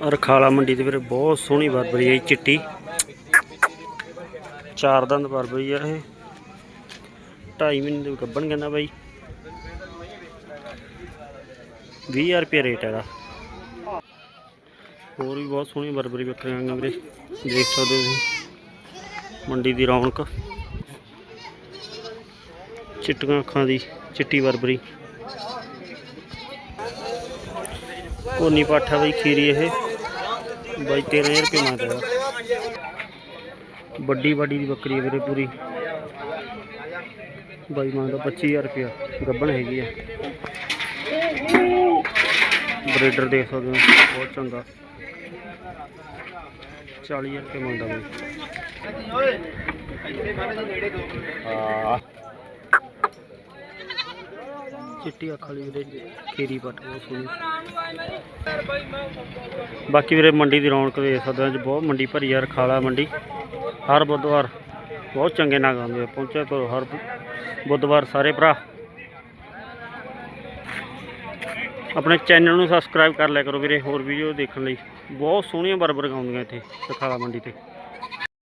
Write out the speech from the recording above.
ਰਖਾਲਾ ਮੰਡੀ ਦੇ ਵੀਰੇ ਬਹੁਤ ਸੋਹਣੀ ਬਰਬਰੀ ਆਈ ਚਿੱਟੀ। ਚਾਰ ਦੰਦ ਬਰਬਰੀ ਆ ਇਹ। 2.5 ਮਹੀਨੇ ਦੇ ਗੱਬਣ ਕਹਿੰਦਾ ਬਾਈ। 20000 ਰੁਪਏ ਰੇਟ ਹੈਗਾ ਹੋਰ ਵੀ ਬਹੁਤ ਸੋਹਣੀ ਬਰਬਰੀ ਬੱਕਰੀਆਂ ਆਈਆਂ ਵੀਰੇ। ਦੇਖ ਸਕਦੇ ਹੋ ਤੁਸੀਂ। ਮੰਡੀ ਦੀ ਰੌਣਕ। ਚਿੱਟੀਆਂ ਅੱਖਾਂ ਦੀ ਚਿੱਟੀ ਬਰਬਰੀ ਕੋਨੀ ਪਾਠਾ ਬਈ ਖੀਰੀ ਇਹ। ਬਾਈ 13000 ਰੁਪਏ ਮੰਗਦਾ। ਵੱਡੀ ਵੱਡੀ ਦੀ ਬੱਕਰੀ ਵੀਰੇ ਪੂਰੀ। ਬਾਈ ਮੰਗਦਾ 25000 ਰੁਪਇਆ। ਗੱਬਣ ਹੈਗੀ ਆ। ਬਰੀਡਰ ਦੇਖ ਸਕਦੇ ਹੋ, ਬਹੁਤ ਚੰਗਾ। 40000 ਰੁਪਏ ਮੰਗਦਾ ਬਾਈ। ਹਾਂ। ਚਿੱਟੀ ਅੱਖ ਵਾਲੀ ਵੀਰੇ, ਖੀਰੀ ਪੱਟ ਬਹੁਤ ਸੋਹਣੀ। ਬਾਕੀ ਵੀਰੇ ਮੰਡੀ ਦੀ ਰੌਣਕ ਵੇਖ ਸਕਦੇ ਹੋ, ਅੱਜ ਬਹੁਤ ਮੰਡੀ ਭਰੀ ਆ, ਰਖਾਲਾ ਮੰਡੀ। ਹਰ ਬੁੱਧਵਾਰ ਬਹੁਤ ਚੰਗੇ ਨਾਗ ਆਉਂਦੇ ਆ ਪਹੁੰਚੇ ਤੋਂ ਹਰ ਬੁੱਧਵਾਰ ਸਾਰੇ ਭਰਾ। ਆਪਣੇ ਚੈਨਲ ਨੂੰ ਸਬਸਕ੍ਰਾਈਬ ਕਰ ਲਿਆ ਕਰੋ ਵੀਰੇ, ਹੋਰ ਵੀਡੀਓ ਦੇਖਣ ਲਈ। ਬਹੁਤ ਸੋਹਣੀਆਂ ਬਰਬਰ ਗਾਉਂਦੀਆਂ ਇੱਥੇ, ਰਖਾਲਾ ਮੰਡੀ ਤੇ।